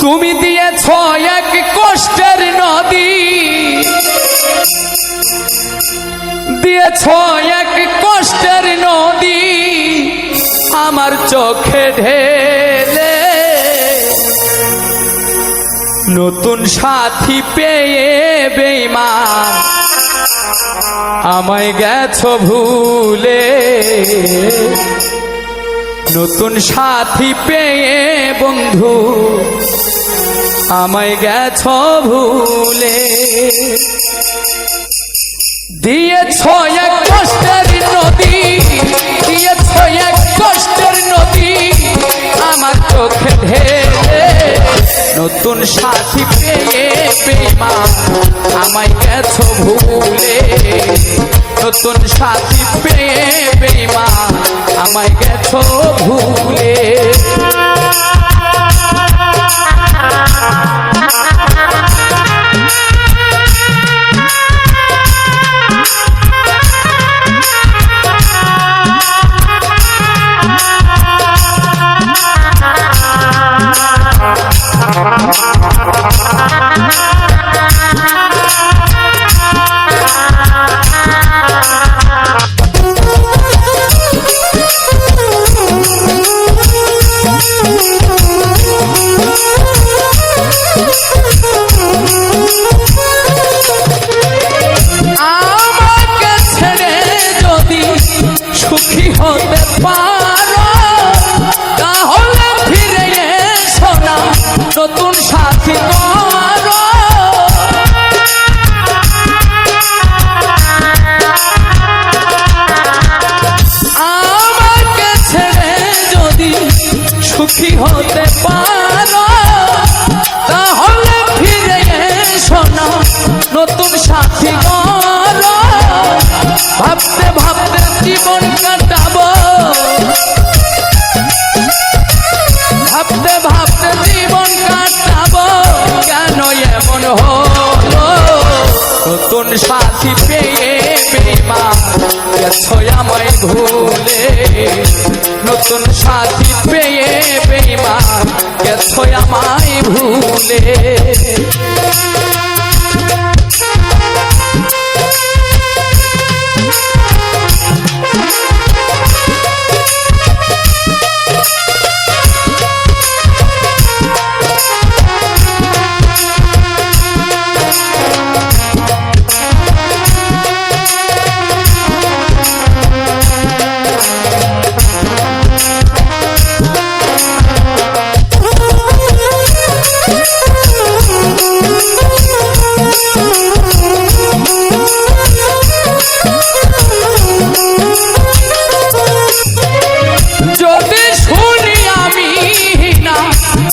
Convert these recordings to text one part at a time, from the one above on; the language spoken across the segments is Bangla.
তুমি দিয়েছ এক কষ্টের নদী। দিয়েছ এক কষ্টের নদী। আমার চোখে ঢেলে। নতুন সাথী পেয়ে বেইমান আমায় গেছ ভুলে। নতুন সাথী পেয়ে বন্ধু। আমায় গেছ ভুলে। দিয়েছ এক কষ্টের নদী, দিয়েছ এক কষ্টের নদী, আমার চোখে ঢেলে। নতুন সাথী পেয়ে বেমা আমায় গেছ ভুলে। নতুন সাথী পেয়ে বেমা আমায় গেছ ভুলে। Música সাথী পেয়ে বেমা আমায় ভুলে। নতুন সাথী পেয়ে বেমা মাই ভুলে।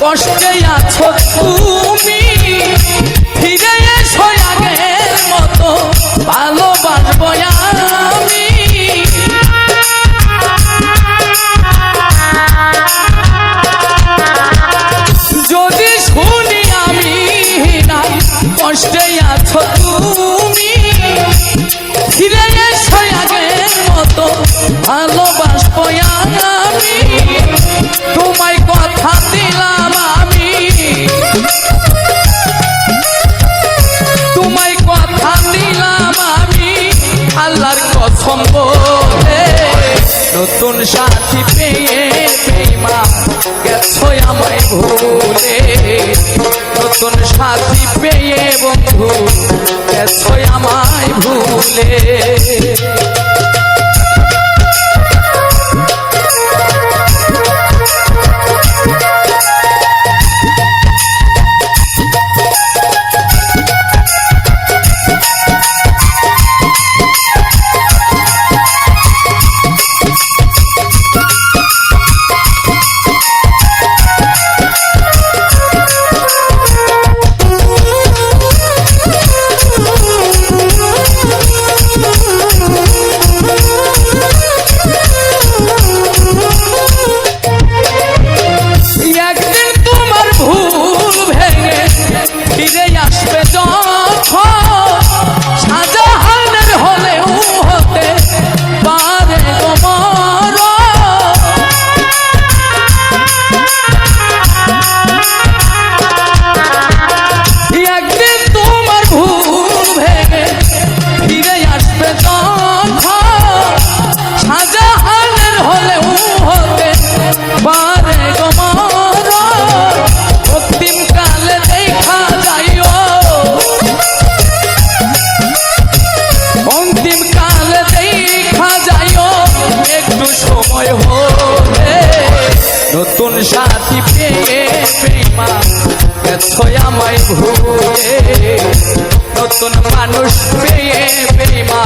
কষ্টে আছো তুমি সাথী পেয়ে বেমা গেছো আমায় ভুলে। নতুন সাথী পেয়ে বন্ধু গেছো আমায় ভুলে। মানুষ পেয়ে বেমা